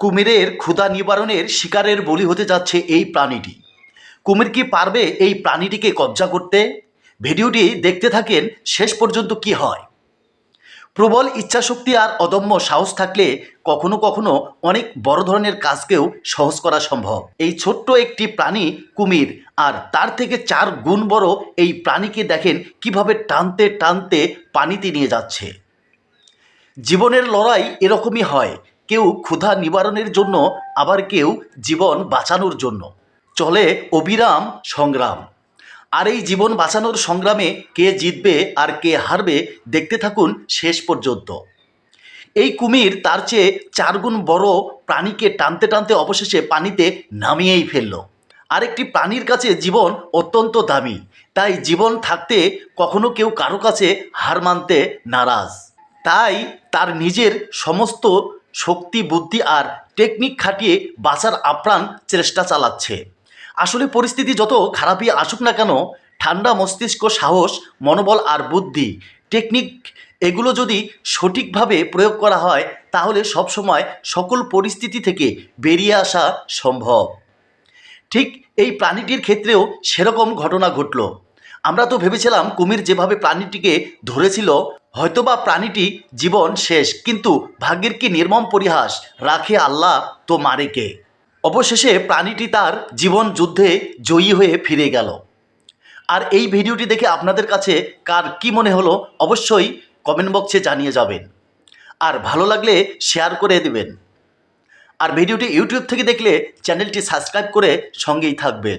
কুমিরের ক্ষুধা নিবারণের শিকারের বলি হতে যাচ্ছে এই প্রাণীটি। কুমির কি পারবে এই প্রাণীটিকে কবজা করতে? ভিডিওটি দেখতে থাকেন, শেষ পর্যন্ত কি হয়। প্রবল ইচ্ছাশক্তি আর অদম্য সাহস থাকলে কখনো কখনো অনেক বড় ধরনের কাজকেও সহজ করা সম্ভব। এই ছোট্ট একটি প্রাণী কুমির আর তার থেকে চার গুণ বড় এই প্রাণীকে দেখেন কীভাবে টানতে টানতে পানিতে নিয়ে যাচ্ছে। জীবনের লড়াই এরকমই হয়। কেউ ক্ষুধা নিবারণের জন্য, আবার কেউ জীবন বাঁচানোর জন্য। চলে অবিরাম সংগ্রাম। আর এই জীবন বাঁচানোর সংগ্রামে কে জিতবে আর কে হারবে দেখতে থাকুন শেষ পর্যন্ত। এই কুমির তার চেয়ে চারগুণ বড় প্রাণীকে টানতে টানতে অবশেষে পানিতে নামিয়েই ফেলল। আরেকটি প্রাণীর কাছে জীবন অত্যন্ত দামি, তাই জীবন থাকতে কখনো কেউ কারও কাছে হার মানতে নারাজ। তাই তার নিজের সমস্ত শক্তি, বুদ্ধি আর টেকনিক খাটিয়ে বাঁচার আপ্রাণ চেষ্টা চালাচ্ছে। আসলে পরিস্থিতি যত খারাপই আসুক না কেন, ঠান্ডা মস্তিষ্ক, সাহস, মনোবল আর বুদ্ধি টেকনিক এগুলো যদি সঠিকভাবে প্রয়োগ করা হয়, তাহলে সবসময় সকল পরিস্থিতি থেকে বেরিয়ে আসা সম্ভব। ঠিক এই প্রাণীটির ক্ষেত্রেও সেরকম ঘটনা ঘটল। আমরা তো ভেবেছিলাম কুমির যেভাবে প্রাণীটিকে ধরেছিল হয়তোবা প্রাণীটি জীবন শেষ, কিন্তু ভাগ্যের কি নির্মম পরিহাস রাখে আল্লাহ তো মারে কে অবশেষে প্রাণীটি তার জীবন যুদ্ধে জয়ী হয়ে ফিরে গেল। আর এই ভিডিওটি দেখে আপনাদের কাছে কার কি মনে হলো অবশ্যই কমেন্ট বক্সে জানিয়ে যাবেন। আর ভালো লাগলে শেয়ার করে দেবেন। আর ভিডিওটি ইউটিউব থেকে দেখলে চ্যানেলটি সাবস্ক্রাইব করে সঙ্গেই থাকবেন।